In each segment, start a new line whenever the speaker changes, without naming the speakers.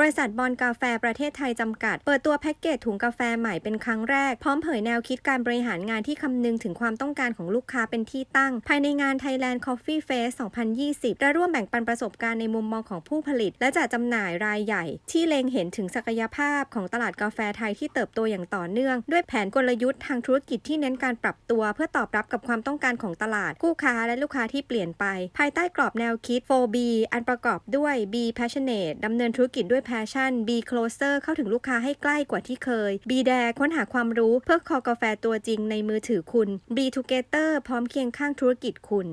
บริษัทบอลกาแฟประเทศไทยจำกัด เปิดตัวแพ็กเกจถุงกาแฟใหม่เป็นครั้งแรก พร้อมเผยแนวคิดการบริหารงานที่คำนึงถึงความต้องการของลูกค้าเป็นที่ตั้ง ภายในงาน Thailand Coffee Fest 2020 และร่วมแบ่งปันประสบการณ์ในมุมมองของผู้ผลิต และจัดจำหน่ายรายใหญ่ ที่เล็งเห็นถึงศักยภาพของตลาดกาแฟไทยที่เติบโตอย่างต่อเนื่อง ด้วยแผนกลยุทธ์ทางธุรกิจที่เน้นการปรับตัว เพื่อตอบรับกับความต้องการของตลาดคู่ค้าและลูกค้าที่เปลี่ยนไป ภายใต้กรอบแนวคิด 4B อันประกอบด้วย B passionate ดำเนินธุรกิจด้วย passion B closer เข้าถึงลูกค้าให้ใกล้กว่าที่เคย B dare ค้นหาความรู้เพื่อคอกาแฟตัวจริงในมือถือคุณ B together พร้อมเคียงข้างธุรกิจคุณ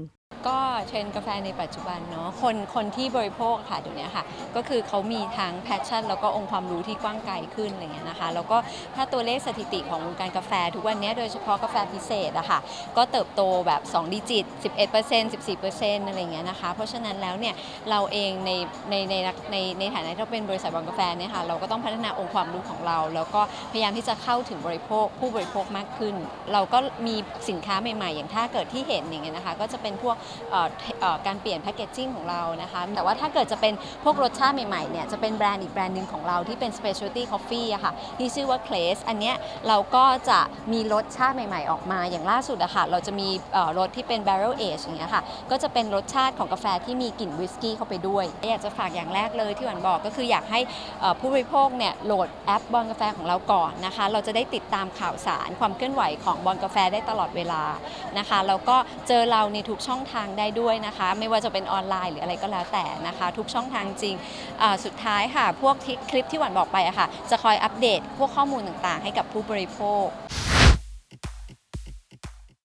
ก็เทรนด์กาแฟในปัจจุบันเนาะคนคนที่บริโภคค่ะเดี๋ยวนี้ค่ะ ก็คือเขามีทั้งแพชชั่น แล้วก็องค์ความรู้ที่กว้างไกลขึ้นอะไรเงี้ยนะคะ แล้วก็ถ้าตัวเลขสถิติของวงการกาแฟ ทุกวันนี้โดยเฉพาะกาแฟพิเศษอะค่ะก็เติบโตแบบ2ดิจิต 11% 14%อะไรเงี้ยนะคะ เพราะฉะนั้นแล้วเนี่ยเราเองในในในในในฐานะที่เราเป็นบริษัทบางกาแฟเนี่ยค่ะเราก็ต้องพัฒนาองค์ความรู้ของเรา แล้วก็พยายามที่จะเข้าถึงบริโภคผู้บริโภคมากขึ้น เราก็มีสินค้าใหม่ ๆ อย่างถ้าเกิดที่เห็นอย่างเงี้ยนะคะ ก็จะเป็นพวกการเปลี่ยนแพคเกจจิ้งของเรานะคะแต่ว่าถ้าเกิดจะเป็นพวกรสชาติใหม่ๆเนี่ยจะเป็นแบรนด์อีกแบรนด์หนึ่งของเราที่เป็น specialty coffee อะค่ะที่ชื่อว่า c l a s อันเนี้ยเราก็จะมีรสชาติใหม่ๆ ออกมาอย่างล่าสุดอะค่ะเราจะมีรสที่เป็น barrel age อย่างเงี้ยค่ะก็จะเป็นรสชาติของกาแฟที่มีกลิ่นวิสกี้เข้าไปด้วยอยากจะฝากอย่างแรกเลยที่หวันบอกก็คืออยากให้ผู้บริโภคเนี่ยโหลดแอปบอลกาแฟของเราก่อนนะคะ เราจะได้ติดตามข่าวสารความเคลื่อนไหวของบอลกาแฟได้ตลอดเวลานะคะแล้วก็เจอเราในทุกช่องทางได้ด้วยนะคะ ไม่ว่าจะเป็นออนไลน์หรืออะไรก็แล้วแต่นะคะ ทุกช่องทางจริงสุดท้ายค่ะ พวกคลิปที่หวันบอกไปอะค่ะ จะคอยอัปเดตพวกข้อมูลต่างๆ ให้กับผู้บริโภค